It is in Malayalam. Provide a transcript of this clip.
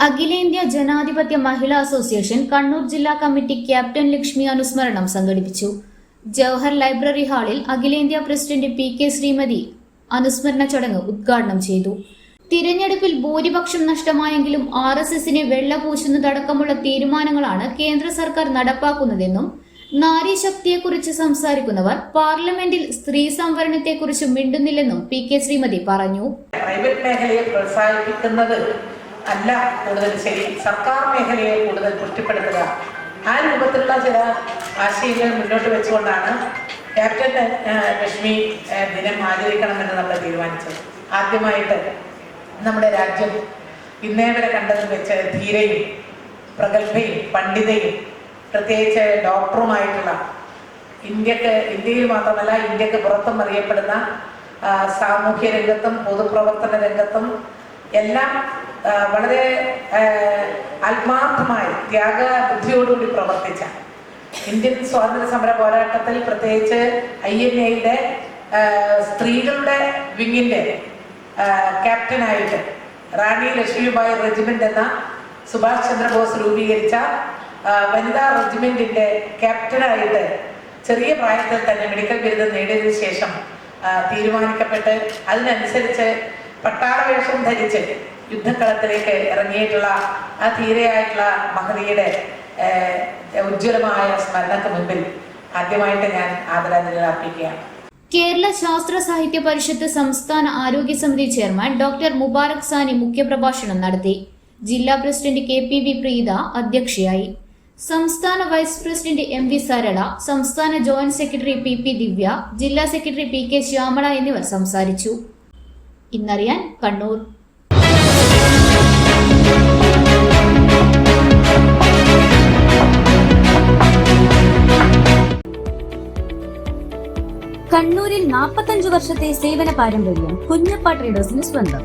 അഖിലേന്ത്യാ ജനാധിപത്യ മഹിളാ അസോസിയേഷൻ കണ്ണൂർ ജില്ലാ കമ്മിറ്റി ക്യാപ്റ്റൻ ലക്ഷ്മി അനുസ്മരണം സംഘടിപ്പിച്ചു. ജവഹർ ലൈബ്രറി ഹാളിൽ അഖിലേന്ത്യാ പ്രസിഡന്റ് പി കെ ശ്രീമതി അനുസ്മരണ ചടങ്ങ് ഉദ്ഘാടനം ചെയ്തു. തിരഞ്ഞെടുപ്പിൽ ഭൂരിപക്ഷം നഷ്ടമായെങ്കിലും ആർ എസ് എസിനെ വെള്ളപൂശുന്നതടക്കമുള്ള തീരുമാനങ്ങളാണ് കേന്ദ്ര സർക്കാർ നടപ്പാക്കുന്നതെന്നും നാരീശക്തിയെക്കുറിച്ച് സംസാരിക്കുന്നവർ പാർലമെന്റിൽ സ്ത്രീ സംവരണത്തെക്കുറിച്ച് മിണ്ടുന്നില്ലെന്നും പി കെ ശ്രീമതി പറഞ്ഞു. പ്രൈവറ്റ് മേഖലയെ പ്രോത്സാഹിപ്പിക്കുന്നത് അല്ല കൂടുതൽ ശരി. സർക്കാർ മേഖലയെ കൂടുതൽ പുഷ്ടിപ്പെടുത്തുക. ആ രൂപത്തിലുള്ള ചില ആശയങ്ങൾ മുന്നോട്ട് വെച്ചുകൊണ്ടാണ് ക്യാപ്റ്റൻ ലക്ഷ്മി ദിനം ആചരിക്കണമെന്ന് നമ്മൾ തീരുമാനിച്ചത്. ആദ്യമായിട്ട് നമ്മുടെ രാജ്യം ഇന്നേ വരെ കണ്ടതിൽ വെച്ച് ധീരയും പ്രഗത്ഭയും പണ്ഡിതയും പ്രത്യേകിച്ച് ഡോക്ടറുമായിട്ടുള്ള ഇന്ത്യയ്ക്ക് ഇന്ത്യയിൽ മാത്രമല്ല ഇന്ത്യയ്ക്ക് പുറത്തും അറിയപ്പെടുന്ന സാമൂഹ്യ രംഗത്തും പൊതുപ്രവർത്തന രംഗത്തും എല്ലാം വളരെ ആത്മാർത്ഥമായി ത്യാഗ ബുദ്ധിയോടുകൂടി പ്രവർത്തിച്ച ഇന്ത്യൻ സ്വാതന്ത്ര്യ സമര പോരാട്ടത്തിൽ പ്രത്യേകിച്ച് ഐ എൻ എയുടെ സ്ത്രീകളുടെ വിങ്ങിന്റെ ക്യാപ്റ്റനായിട്ട് റാണി ലക്ഷ്മിബായി റെജിമെന്റ് എന്ന സുഭാഷ് ചന്ദ്രബോസ് രൂപീകരിച്ച വനിതാ റെജിമെന്റിന്റെ ക്യാപ്റ്റനായിട്ട് ചെറിയ പ്രായത്തിൽ തന്നെ മെഡിക്കൽ ബിരുദം നേടിയതിനു ശേഷം തീരുമാനിക്കപ്പെട്ട് അതിനനുസരിച്ച് പട്ടാളവേഷം ധരിച്ച് യുദ്ധക്കളത്തിലേക്ക് ഇറങ്ങിയിട്ടുള്ള ആ ധീരയായിട്ടുള്ള മഹതിയുടെ ഉജ്ജ്വലമായ സ്മരണക്ക് മുമ്പിൽ ആദ്യമായിട്ട് ഞാൻ ആദരാഞ്ജലി അർപ്പിക്കുകയാണ്. കേരള ശാസ്ത്ര സാഹിത്യ പരിഷത്ത് സംസ്ഥാന ആരോഗ്യ സമിതി ചെയർമാൻ ഡോക്ടർ മുബാറക് സാനി മുഖ്യപ്രഭാഷണം നടത്തി. ജില്ലാ president K P V Preetha അധ്യക്ഷയായി. സംസ്ഥാന vice president M V Sarala സംസ്ഥാന joint secretary P P Divya ജില്ലാ സെക്രട്ടറി പി കെ ശ്യാമള എന്നിവർ സംസാരിച്ചു. ഇന്നറിയാൻ കണ്ണൂർ. കണ്ണൂരിൽ നാൽപ്പത്തഞ്ചു വർഷത്തെ സേവന പാരമ്പര്യം കുഞ്ഞപ്പ ട്രേഡേഴ്സിന് സ്വന്തം.